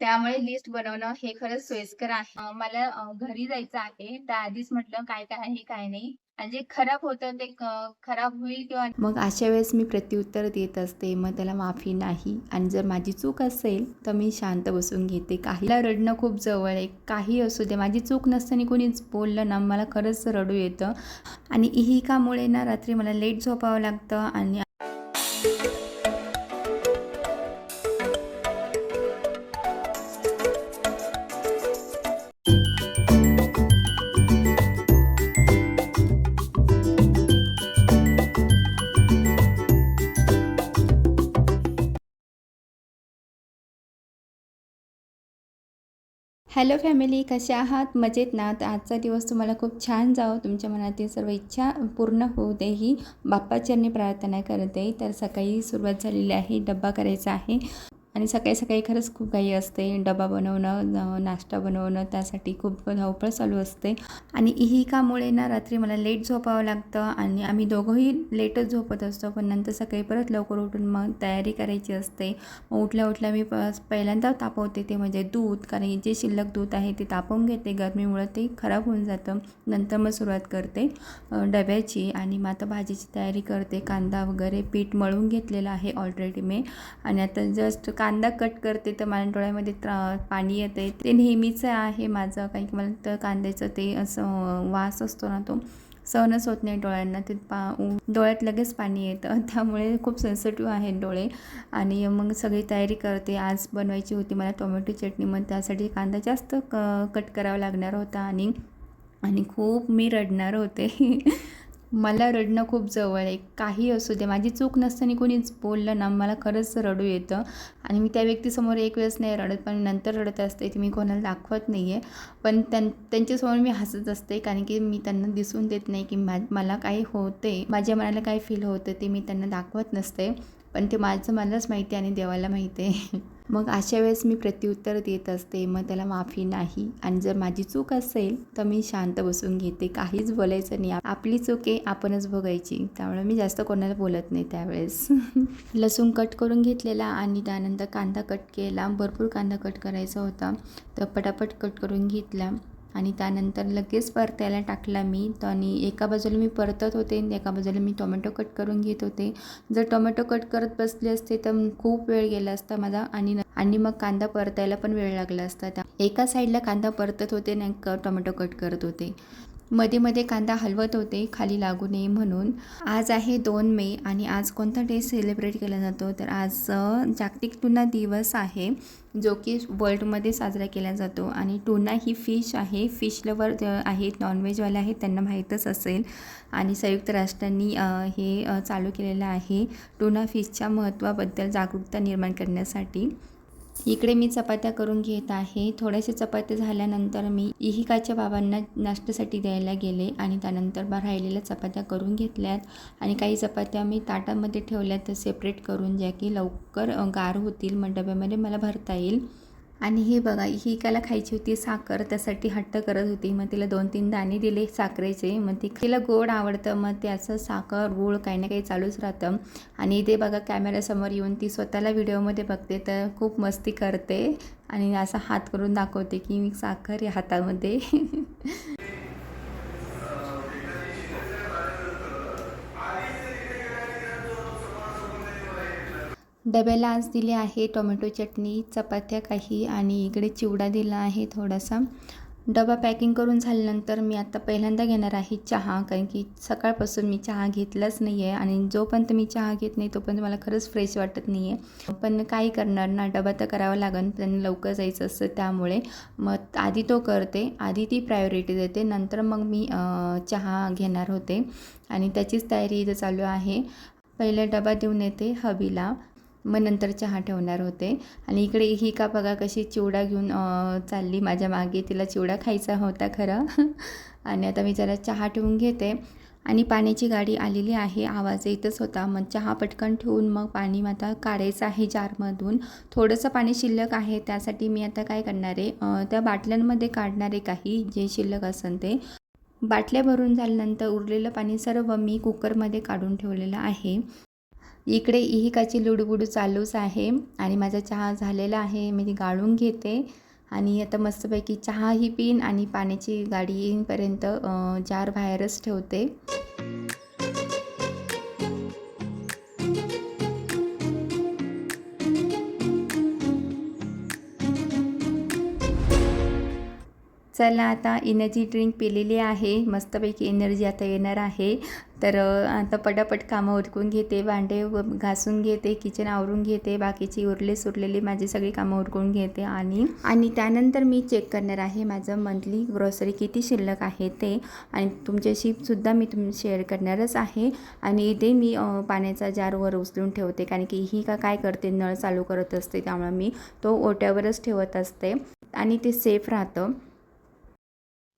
त्यामुळे लिस्ट बनवणं हे खरंच सोयीस्कर आहे. मला घरी जायचं आहे. त्याआधीच म्हटलं काय-काय आहे, काय नाही. आणि जे खराब होतं ते खराब होईल किंवा मग अशा वेळेस मी प्रत्युत्तर देत असते. मग त्याला माफी नाही आणि जर माझी चूक असेल तर मी शांत बसून घेते. काहीला रडणं खूप जवळ आहे. काही असू दे, माझी चूक नसताना कोणीच बोललं ना, मला खरंच रडू येतं आणि इहिकामुळे ना रात्री मला लेट झोपावं लागतं आणि हॅलो फॅमिली कसे आहात? मजेत ना? तर आजचा दिवस तुम्हाला खूप छान जावो. तुमच्या मनातील सर्व इच्छा पूर्ण होऊ दे ही. बाप्पाचरणी प्रार्थना करते. तर सकाळी सुरुवात झालेली आहे. डब्बा करायचा आहे. आणि सकाळी सकाळी खरंच खूप घाई असते. डबा बनवणं नाश्ता बनवणं त्यासाठी खूप धावपळ चालू असते. आणि ही कामुळे ना रात्री मला लेट झोपावं लागतं आणि आम्ही दोघंही लेटच झोपत असतो. पण नंतर सकाळी परत लवकर उठून मग तयारी करायची असते. मग उठल्या उठल्या मी प पहिल्यांदा तापवते ते म्हणजे दूध कारण जे शिल्लक दूध आहे ते तापवून घेते. गरमीमुळं ते खराब होऊन जातं. नंतर मग सुरुवात करते डब्याची आणि मग आता भाजीची तयारी करते. कांदा वगैरे पीठ मळून घेतलेलं आहे ऑलरेडी मी. आणि आता जस्ट कांदा कट करते तर मला डोळ्यामध्ये त्रा पाणी येतं आहे ते नेहमीचं आहे माझं. काही की मला तर कांद्याचं ते असं वास असतो ना तो सहनच होत नाही डोळ्यांना. ते पा डोळ्यात लगेच पाणी येतं. त्यामुळे खूप सेन्सिटिव्ह आहेत डोळे. आणि मग सगळी तयारी करते. आज बनवायची होती मला टोमॅटो चटणी. मग त्यासाठी कांदा जास्त क कट करावा लागणार होता. आणि आणि खूप मी रडणार होते. मला रडणं खूप जवळ आहे. काही असू दे. माझी चूक नसताना कोणीच बोललं ना मला खरंच रडू येतं. आणि मी त्या व्यक्तीसमोर एक वेळेस नाही रडत पण नंतर रडत असते. ती मी कोणाला दाखवत नाही आहे पण त्यां त्यांच्यासमोर मी हसत असते कारण की मी त्यांना दिसून देत नाही की मा मला काही होते माझ्या मनाला काय फील होतं ते मी त्यांना दाखवत नसते. पण ते माझं मलाच माहिती आहे आणि देवाला माहिती आहे. मग अशा वेळेस मी प्रत्युत्तर देत असते मग त्याला माफी नाही. आणि जर माझी चूक असेल तर मी शांत बसून घेते. काहीच बोलायचं नाही. आपली चूक आहे आपणच बघायची त्यामुळे मी जास्त कोणाला बोलत नाही त्यावेळेस. लसूण कट करून घेतलेला आणि त्यानंतर कांदा कट केला. भरपूर कांदा कट करायचा होता. तर पटापट कट करून घेतला. आणि त्यानंतर लगेच परतायला टाकला मी. तर आणि एका बाजूला मी परतत होते आणि एका बाजूला मी टोमॅटो कट करून घेत होते. जर टोमॅटो कट करत बसले असते तर खूप वेळ गेला असता माझा आणि आणि मग कांदा परतायला पण वेळ लागला असता. त्या एका साईडला कांदा परतत होते आणि टोमॅटो कट करत होते. मध्ये मध्ये कांदा हलवत होते खाली लागू नये म्हणून. आज आहे दोन मे आणि आज कोणता डे सेलिब्रेट केला जातो? तर आज जागतिक तुना दिवस आहे. जो की वर्ल्डमध्ये साजरा केला जातो. आणि टुना ही फिश आहे. फिश लवर आहेत नॉनव्हेजवाले आहेत त्यांना माहीतच असेल. आणि संयुक्त राष्ट्रांनी हे चालू केलेलं आहे. टुना फिशच्या महत्त्वाबद्दल जागरूकता निर्माण करण्यासाठी. इकडे मी चपात्या करून घेत आहे. थोड्याशा चपात्या झाल्यानंतर मी इहिकाच्या बाबांना नाश्त्यासाठी द्यायला गेले आणि त्यानंतर बा राहिलेल्या चपात्या करून घेतल्यात. आणि काही चपात्या मी ताटामध्ये ठेवल्यात सेपरेट करून ज्या की लवकर गार होतील मग डब्यामध्ये मला भरता येईल. आणि हे बघा ही इहिकाला खायची होती साखर त्यासाठी हट्ट करत होती. मग तिला दोन तीन दाणे दिले साखरेचे. मग ती तिला गोड आवडतं. मग त्याचं साखर गूळ काही ना काही चालूच राहतं. आणि इथे बघा कॅमेऱ्यासमोर येऊन ती स्वतःला व्हिडिओमध्ये बघते. तर खूप मस्ती करते. आणि असा हात करून दाखवते की मी साखर या हातामध्ये. डब्याला आज दिले आहे टोमॅटो चटणी चपात्या काही आणि इकडे चिवडा दिला आहे थोडासा. डबा पॅकिंग करून झाल्यानंतर मी आता पहिल्यांदा घेणार आहे चहा कारण की सकाळपासून मी चहा घेतलाच नाही आहे आणि जोपर्यंत मी चहा घेत नाही तोपर्यंत मला खरंच फ्रेश वाटत नाही आहे पण काही करणार ना डबा तर करावा लागेल पण लवकर जायचं असतं त्यामुळे. मग आधी तो करते आधी ती प्रायोरिटी देते नंतर मग मी चहा घेणार होते. आणि त्याचीच तयारी इथं चालू आहे. पहिले डबा देऊन येते हबीला मग नंतर चहा ठेवणार होते. आणि इकडे ही का बघा कशी चिवडा घेऊन चालली. माझ्या मागे तिला चिवडा खायचा होता खरं. आणि आता मी जरा चहा ठेवून घेते. आणि पाण्याची गाडी आलेली आहे. आवाज येतच होता. मग चहा पटकन ठेवून मग पाणी आता काढायचं आहे जारमधून. थोडंसं पाणी शिल्लक आहे. त्यासाठी मी आता काय करणार आहे? त्या बाटल्यांमध्ये काढणार आहे काही. जे शिल्लक असेल ते. बाटल्या भरून झाल्यानंतर उरलेलं पाणी सर्व मी कुकरमध्ये काढून ठेवलेलं आहे. इकडे इहिकाची लुडबुडू चालूच आहे आणि माझा चहा झालेला आहे मी ती गाळून घेते. आणि आता मस्तपैकी चहाही पिन आणि पाण्याची गाडी येईपर्यंत जार बाहेरच ठेवते. चला आता एनर्जी ड्रिंक पिलेली आहे. मस्तपैकी एनर्जी आता येणार आहे. तर आता पटापट कामं उरकून घेते भांडे व घासून घेते किचन आवरून घेते बाकीची उरले सुरलेली माझी सगळी कामं उरकून घेते आणि आणि त्यानंतर मी चेक करणार आहे माझं मंथली ग्रॉसरी किती शिल्लक आहे ते. आणि तुमच्याशी सुद्धा मी तुम शेअर करणारच आहे. आणि इथे मी पाण्याचा जार वर उचलून ठेवते कारण की ही का काय करते नळ चालू करत असते त्यामुळे मी तो ओट्यावरच ठेवत असते. आणि ते सेफ राहतं.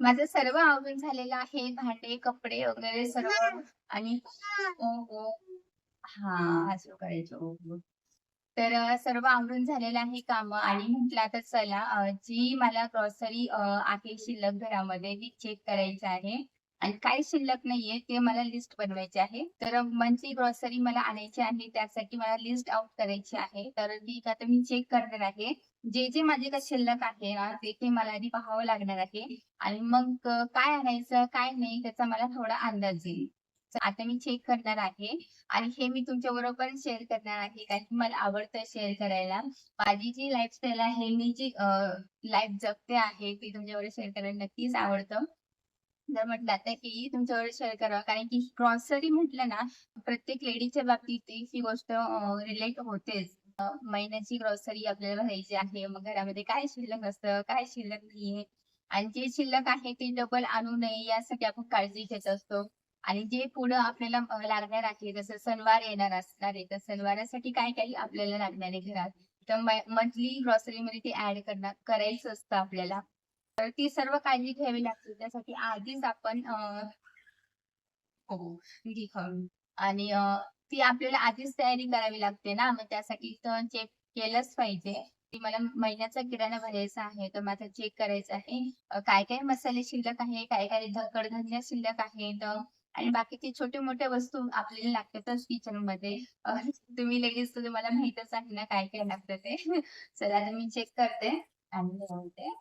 माझं सर्व आवरून झालेलं आहे. भांडे कपडे वगैरे सर्व. आणि ओ ओ हा. असं करायचं ओ, ओ. तर सर्व आवरून झालेलं आहे काम. आणि म्हटलं आता चला जी मला ग्रॉसरी आहे शिल्लक घरामध्ये ती चेक करायची आहे. आणि काय शिल्लक नाहीये ते मला लिस्ट बनवायची आहे. तर मंथली ग्रॉसरी मला आणायची आहे. त्यासाठी मला लिस्ट आउट करायची आहे. तर ती आता मी चेक करणार आहे. जे जे माझे काय शिल्लक आहे ना ते ते मला आधी पाहावं लागणार आहे. आणि मग काय आणायचं काय नाही त्याचा मला थोडा अंदाज येईल. आता मी चेक करणार आहे. आणि हे मी तुमच्या बरोबर शेअर करणार आहे कारण की मला आवडतं शेअर करायला. माझी जी लाईफस्टाईल आहे मी जी लाईफ जगते आहे ती तुमच्याबरोबर शेअर करायला नक्कीच आवडतं. जर म्हटलं आता की तुमच्यावर शेअर करावं कारण की ग्रॉसरी म्हटलं ना प्रत्येक लेडीच्या बाबतीत ही गोष्ट रिलेट होतेच. महिन्याची ग्रॉसरी आपल्याला भरायची आहे. मग घरामध्ये काय शिल्लक असतं? काय शिल्लक नाहीये? आणि जे शिल्लक आहे ते डबल आणू नये यासाठी आपण काळजी घेत असतो. आणि जे पुढं आपल्याला लागणार आहे जसं सणवार येणार असणार आहे तर सणवारासाठी काय काही आपल्याला लागणार आहे घरात? तर मंथली ग्रॉसरी मध्ये ते ऍड करणार करायचं असतं आपल्याला. तर ती सर्व काळजी घ्यावी लागते. त्यासाठी आधीच आपण हो आणि ती आपल्याला आधीच तयारी करावी लागते ना. मग त्यासाठी तर चेक केलंच पाहिजे. मला महिन्याचा किराणा भरायचा आहे तर माझा चेक करायचं आहे. काय काय मसाले शिल्लक आहे काय काय कडधान्य शिल्लक आहे तर आणि बाकीचे छोटे मोठे वस्तू आपल्याला लागतातच किचनमध्ये. तुम्ही लगेच तुम्हाला माहितच आहे ना काय काय लागतं ते. चला आता मी चेक करते आणि ठेवते.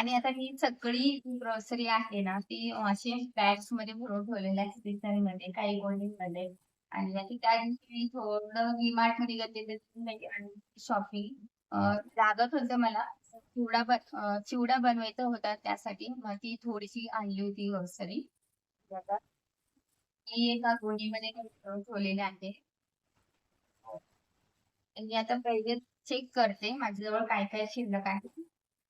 आणि आता ही सगळी ग्रोसरी आहे ना ती अशी बॅग्समध्ये भरून ठेवलेल्या आहे काही काही गोणीमध्ये आणि त्या दिवशी मी थोडं डीमार्टमध्ये गेले शॉपिंग लागत होतं मला. चिवडा बन चिवडा बनवायचा होता त्यासाठी. मग ती थोडीशी आणली होती ग्रोसरी ती एका गोणीमध्ये ठेवलेली आहे. आणि आता पहिले चेक करते. माझ्याजवळ काय काय शिल्लक आहे.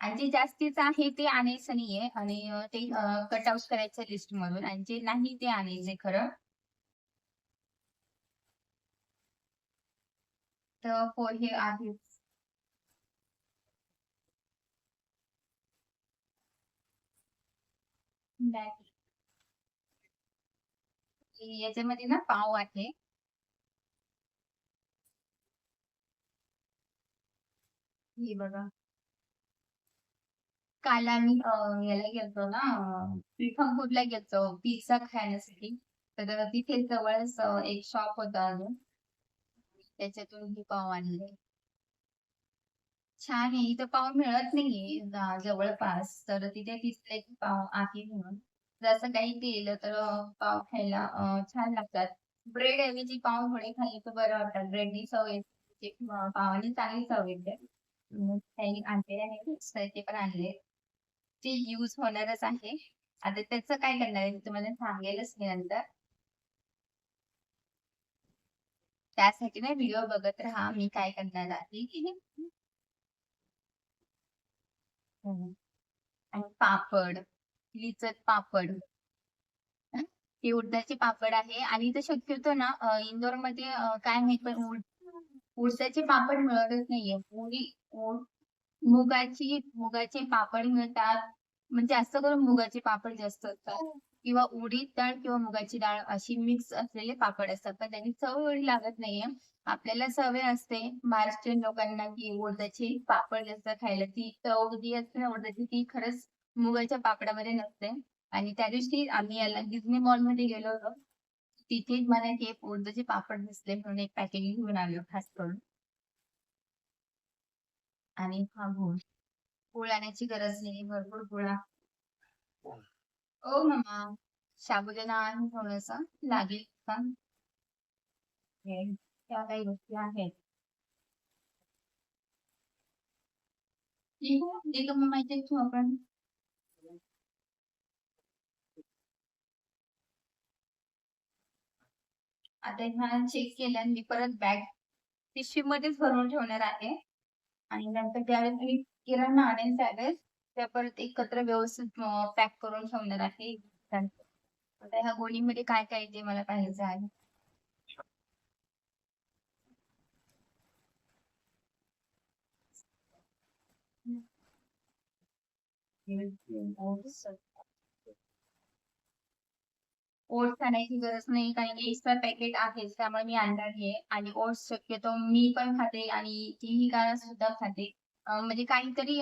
आणि जे जास्तीचं आहे ते आणायचं नाहीये. आणि ते कट आउट करायचं लिस्ट मधून. आणि जे नाही ते आणायचे खरं. तर पोहे आहे. याच्यामध्ये ना पाव आहे. हे बघा. काल आम्ही याला गेलतो ना फूडला गेलतो पिझ्झा खाण्यासाठी. तर तिथे जवळच एक शॉप होता अजून. त्याच्यातून ही पाव आणले. छान आहे. इथं पाव मिळत नाहीये जवळपास. तर तिथे दिसले की पाव आहे म्हणून. जसं काही केलं तर पाव खायला छान लागतात. ब्रेड ऐवजी पाव थोडे खाल्ले तर बरं वाटतात ब्रेडनी चव येते. पावाने चांगली चव येते. मग काही आणलेले आहे. ते पण आणले. ते यूज होणारच आहे. आता त्याचं काय करणार आहे मी तुम्हाला सांगेलच मी नंतर. त्यासाठी ना व्हिडिओ बघत राहा मी काय करणार आहे. आणि पापड लिचत पापड. ते हे उडदाचे पापड आहे. आणि तर शक्यतो ना इंदोरमध्ये काय माहीत पण उडदाचे पापड मिळतच नाहीये. मुगाची मुगाचे पापड मिळतात म्हणजे जास्त करून मुगाचे पापड जास्त असतात. किंवा उडीद डाळ किंवा मुगाची डाळ अशी मिक्स असलेले पापड असतात. पण त्यांनी चव एवढी लागत नाहीये. आपल्याला सवय असते महाराष्ट्रीयन लोकांना की उडदाचे पापड जास्त खायला. ती चव जी असते ना उडदाची ती खरंच मुगाच्या पापडामध्ये नसते. आणि त्या दिवशी आम्ही याला डिझनी मॉलमध्ये गेलो होतो. तिथे मला हे उडदाचे पापड दिसले म्हणून एक पॅकेट घेऊन आलो खास करून. आणि हा गुळ. गुळ आणायची गरज नाही भरपूर गुळा ओ मम्मा साबुदाणा आण थोडंसं लागेल पण त्या काही गोष्टी आहेत. ठीक आहे मग माहिती तू आपण. आता ह्या चेक केल्या मी परत बॅग पिशवी मध्येच भरून ठेवणार आहे. आणि नंतर त्यावेळेस मी किराणा आणेल त्यावेळेस त्या परत एकत्र व्यवस्थित पॅक करून ठेवणार आहे. आता ह्या गोणीमध्ये काय काय ते मला पाहायचं आहे. ओट्स आणायची गरज नाही कारण की एक्स्ट्रा पॅकेट आहेच त्यामुळे मी आणणार आहे आणि ओट्स शक्यतो मी पण खाते आणि तीही गाणं सुद्धा खाते. म्हणजे काहीतरी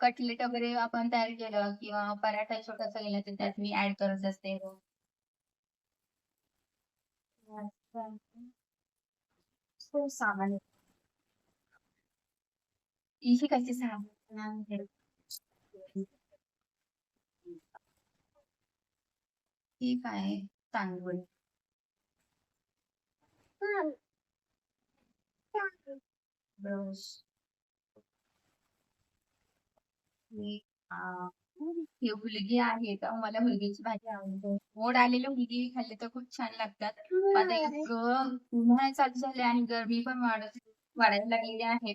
कटलेट वगैरे आपण तयार केलं किंवा पराठा छोटासा केला तर त्यात मी ऍड करत असते. खूप सामान आहे. कसे सामान ठीक आहे तांदूळ ही हुलगी आहे तर मला हुलगीची भाजी आवडते मोड आलेले हुलगी खाल्ले तर खूप छान लागतात आता इतकं उन्हाळा चालू झाले आणि गरमी पण वाढत वाढायला लागलेली आहे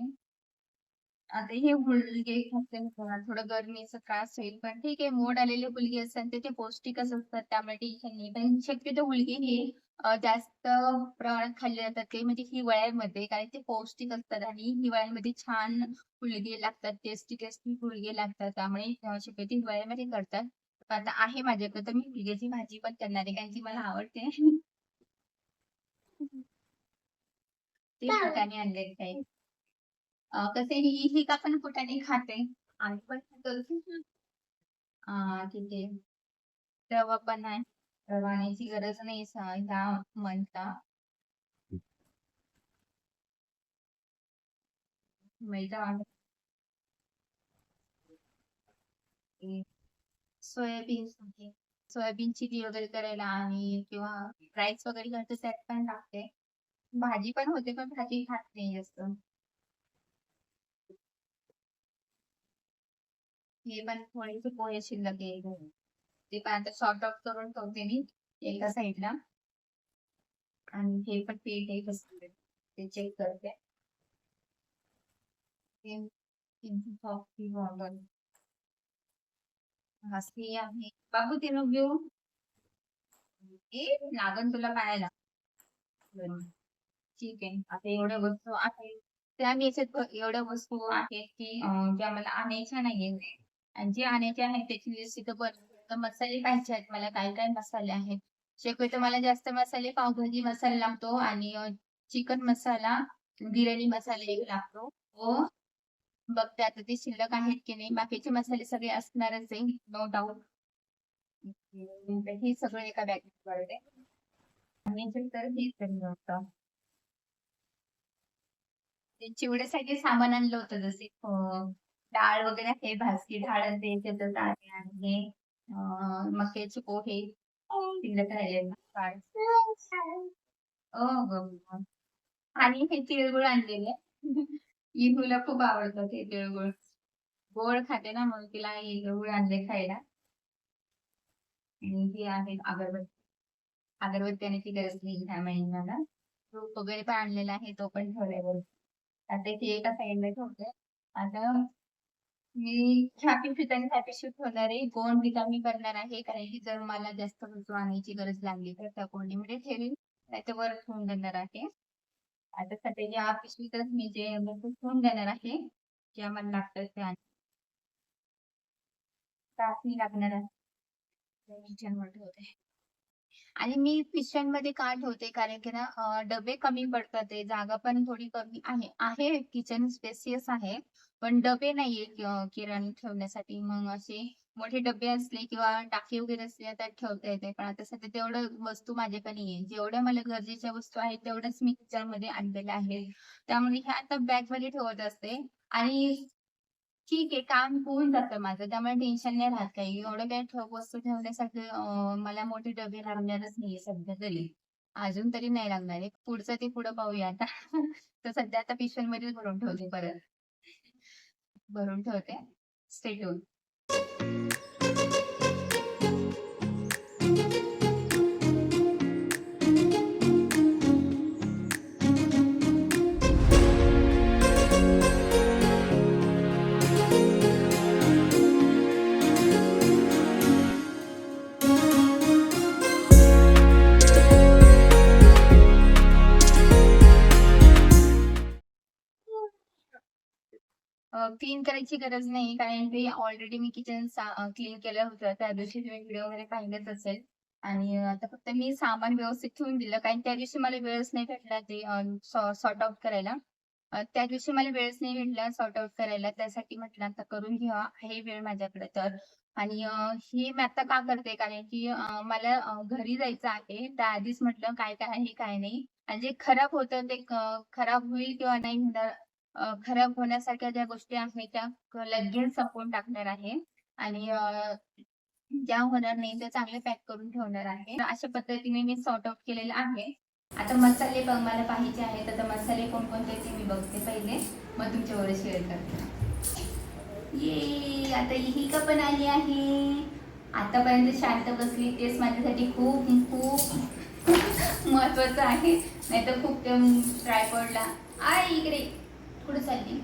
आता हे ना थोडं गरमीचा त्रास होईल पण ठीक आहे मोड आलेले हुलगे असतात ते ते पौष्टिकच असतात त्यामुळे टेन्शन नाही. पण शक्यतो हुलगे हे जास्त प्रमाणात खाल्ले जातात ते म्हणजे हिवाळ्यामध्ये कारण ते पौष्टिक असतात आणि हिवाळ्यामध्ये छान हुलगे लागतात टेस्टी टेस्टी हुलगे लागतात त्यामुळे शक्यतो हिवाळ्यामध्ये करतात. पण आता आहे माझ्याकडे तर मी हुलग्याची भाजी पण करणार आहे कारण की मला आवडते. ते फुटाणे आणले काही कसे ही ही का पण फुटाणे खाते. आणि पण खातो अ, ठीक आहे रवा पण आहे. रवा आणायची गरज नाही ह्या मंथला मैदा सोयाबीन सोयाबीन चिली वगैरे करायला आणि किंवा राईस वगैरे घरचं त्यात पण टाकते भाजी पण होते पण भाजी खात नाही जास्त. हे पण थोडेसे पोहे शिल्लक आहे. ते पण आता शॉर्ट ऑफ करून ठेवते मी एका साईडला आणि हे पण पीठ आहे कसं ते चेक करते. ते हसली आहे. बाबू ते नको घेऊ? ए लागन तुला पाहायला. ठीक आहे. आता एवढ्या वस्तू आहेत. त्या मी एवढ्या वस्तू आहेत की ज्या मला आणायच्या नाहीये आणि जे आणायचे आहेत त्याची लिस्ट इथं पण मसाले पाहिजे आहेत. मला काय काय मसाले आहेत? शक्यतो मला जास्त मसाले पावभाजी मसाला लागतो आणि चिकन मसाला बिर्याणी मसाला एक लागतो. हो. व बघते आता ते शिल्लक आहेत की नाही बाकीचे मसाले सगळे असणारच आहे नो डाऊट हे सगळं एका बॅग भरते आणि तर हेच चिवड्यासाठी सामान आणलं होतं जसे डाळ वगैरे आहे भाजकी डाळ असते त्याचं आणि हे मक्याचे पोहे शिल्लक राहिले ग आणि हे तिळगुळ आणलेले. इहूला खूप आवडतं ते तिळगुळ. गोड खाते ना मग तिला हे आणले खायला. आणि हे आहे अगरबत्ती. अगरबत्ती आणायची गरज नाही ह्या महिन्याला. वगैरे पण आणलेला आहे तो पण ठेवलाय आता ते एका साईडला ठेवते. आता मी छापी पितानी छापी शूट होणार आहे. गोंड रिकामी करणार आहे. कारण की जर मला जास्त वस्तू आणायची गरज लागली तर त्या कोंडीमध्ये ठेवेल नाही तर वर ठेवून देणार आहे. आता सध्या या पिशवीतच मी जे वस्तू ठेवून देणार आहे जे आम्हाला लागतं ते आणि लागणार आहे. किचनवर ठेवते. आणि मी पिशव्यांमध्ये का ठेवते? कारण की ना डबे कमी पडतात जागा पण थोडी कमी आहे. आहे किचन स्पेसियस आहे. पण डबे नाहीये किराणा ठेवण्यासाठी. मग असे मोठे डबे असले किंवा टाकी वगैरे असले तर ठेवता येते. पण आता सध्या तेवढं वस्तू माझ्याकडे नाहीये. जेवढ्या मला गरजेच्या वस्तू आहेत तेवढ्याच मी किचनमध्ये आणलेल्या आहेत त्यामुळे ह्या आता बॅगमध्ये ठेवत असते. आणि ठीक आहे काम होऊन जातं माझं. त्यामुळे टेन्शन नाही राहत काही. एवढं काही ठोक वस्तू ठेवण्यासाठी मला मोठे डबे लागणारच नाहीये सध्या तरी. अजून तरी नाही लागणार आहे. पुढचं ते पुढं पाहूया आता. तर सध्या आता पिशव्यांमध्येच भरून ठेवते परत. भरून ठेवते. स्टे करायची गरज नाही कारण ते ऑलरेडी मी किचन क्लीन केलं होतं. त्या दिवशी तुम्ही व्हिडिओ वगैरे पाहिलेच असेल. आणि आता फक्त मी सामान व्यवस्थित ठेवून दिलं. कारण त्या दिवशी मला वेळच नाही भेटला ते सॉर्ट आउट करायला. त्या दिवशी मला वेळच नाही भेटला सॉर्ट आउट करायला. त्यासाठी म्हटलं आता करून घ्या. हे वेळ माझ्याकडे तर. आणि हे मी आता का करते? कारण की मला घरी जायचं आहे. त्या आधीच म्हटलं काय काय आहे काय नाही. आणि जे खराब होतं ते खराब होईल किंवा नाही खराब होण्यासारख्या ज्या गोष्टी आहेत त्या लगेच संपवून टाकणार आहे. आणि ज्या होणार नाही त्या चांगले पॅक करून ठेवणार आहे. अशा पद्धतीने मी सॉर्ट आउट केलेलं आहे. आता मसाले मला पाहिजे आहेत. आता मसाले कोणकोणते ते मी बघते पहिले. मग तुमच्यावर शेअर करते. ये आता ही का पण आली आहे. आतापर्यंत शांत बसली. तेच माझ्यासाठी खूप खूप महत्वाचं आहे. नाही तर खूप ट्रायपॉडला. आय इकडे. कुठे चालली.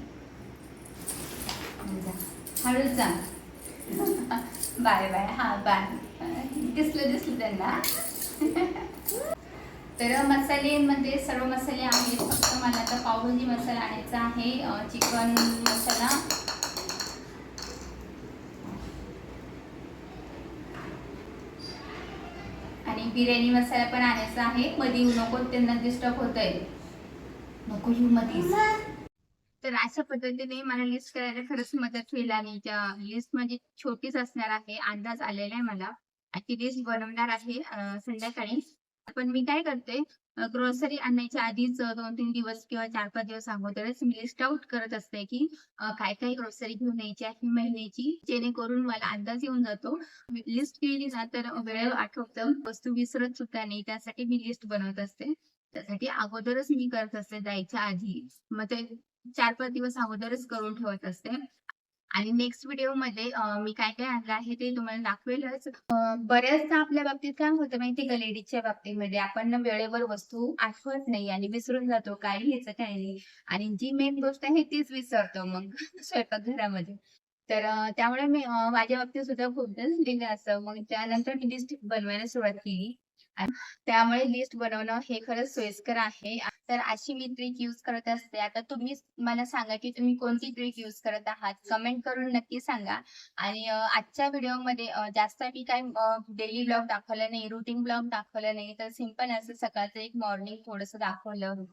हळूच जा. Bye bye. हा बाय. दिसलं दिसलं त्यांना. तर मसालेमध्ये सर्व मसाले आहेत. फक्त मला आता पावभाजी मसाला आणायचा आहे. चिकन मसाला. आणि बिर्याणी मसाला पण आणायचा आहे. मध्ये येऊ नको त्यांना डिस्टर्ब होत आहे नको येऊ मध्येच तर अशा पद्धतीने मला लिस्ट करायला खरंच मदत होईल आणि त्या लिस्ट म्हणजे छोटीच असणार आहे अंदाज आलेला आहे मला. ती लिस्ट बनवणार आहे संध्याकाळी. पण मी काय करते ग्रोसरी आणायच्या आधीच दोन तीन दिवस किंवा चार पाच दिवस अगोदरच मी लिस्ट आउट करत असते की काय काय ग्रोसरी घेऊन यायची आहे महिन्याची जेणेकरून मला अंदाज येऊन जातो. लिस्ट केली ना तर वेळ आठवतं वस्तू विसरत सुद्धा नाही त्यासाठी मी लिस्ट बनवत असते. त्यासाठी अगोदरच मी करत असते जायच्या आधी. मग ते चार पाच दिवस अगोदरच करून ठेवत असते. आणि नेक्स्ट व्हिडिओमध्ये मी काय काय आणलं आहे ते तुम्हाला दाखवेलच. बऱ्याचदा आपल्या बाबतीत काय होतं माहिती का लेडीजच्या बाबतीमध्ये आपण वेळेवर वस्तू आठवत नाही आणि विसरून जातो काय घ्यायचं काय नाही. आणि जी मेन गोष्ट आहे तीच विसरतो मग स्वयंपाकघरामध्ये तर त्यामुळे मी माझ्या बाबतीत सुद्धा खूपदा झालेलं असं. मग त्यानंतर मी लिस्ट बनवायला सुरुवात केली. त्यामुळे लिस्ट बनवणं हे खरंच सोयीस्कर आहे. तर अशी मी ट्रिक यूज करत असते. आता तुम्ही मला सांगा की तुम्ही कोणती ट्रिक यूज करत आहात? कमेंट करून नक्की सांगा. आणि आजच्या व्हिडिओमध्ये जास्त मी काय डेली ब्लॉग दाखवला नाही रुटीन ब्लॉग दाखवला नाही. तर सिंपल असं सकाळचं एक मॉर्निंग थोडस दाखवलं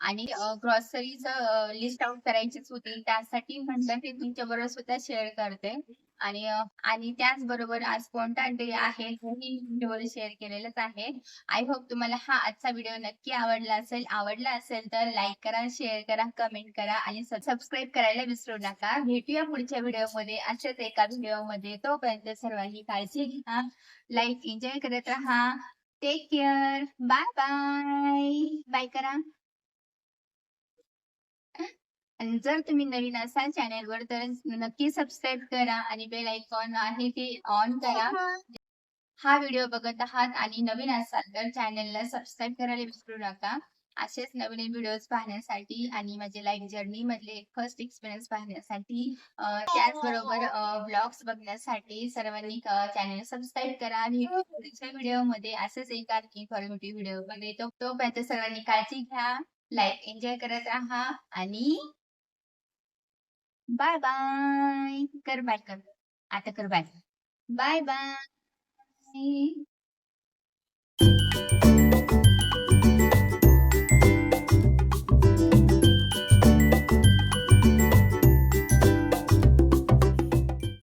आणि ग्रॉसरीच लिस्ट आउट करायचीच होती. त्यासाठी म्हटलं ते तुमच्या बरोबर सुद्धा शेअर करते. आणि आणि त्याचबरोबर आज कोणता डे आहे हेही शेअर केलेलंच आहे. आय होप तुम्हाला हा आजचा व्हिडिओ नक्की आवडला असेल. आवडला असेल तर लाईक करा शेअर करा कमेंट करा आणि सबस्क्राईब करायला विसरू नका. भेटूया पुढच्या व्हिडिओमध्ये. अशाच एका व्हिडिओमध्ये. तोपर्यंत सर्वांनी काळजी घ्या. लाईफ एन्जॉय करत राहा. Take care bye bye bye करा. आणि जर तुम्ही नवीन असाल चॅनेलवर तर नक्की सबस्क्राईब करा आणि बेल आयकॉन आहे ते ऑन करा. हा व्हिडिओ बघत आहात आणि नवीन असाल तर चॅनलला सबस्क्राईब करायला विसरू नका. असेच नवीन व्हिडिओज पाहण्यासाठी आणि माझे लाईफ जर्नी मधले फर्स्ट एक्सपिरियन्स पाहण्यासाठी त्याचबरोबर ब्लॉग्स बघण्यासाठी सर्वांनी चॅनल सबस्क्राईब करा आणि पुढच्या व्हिडिओमध्ये असंच एका इन्फॉर्मेटिव्ह व्हिडिओमध्ये तो तोपर्यंत सर्वांनी काळजी घ्या लाईफ एन्जॉय करत राहा आणि बाय बाय कर बाय कर आता कर बाय बाय बाय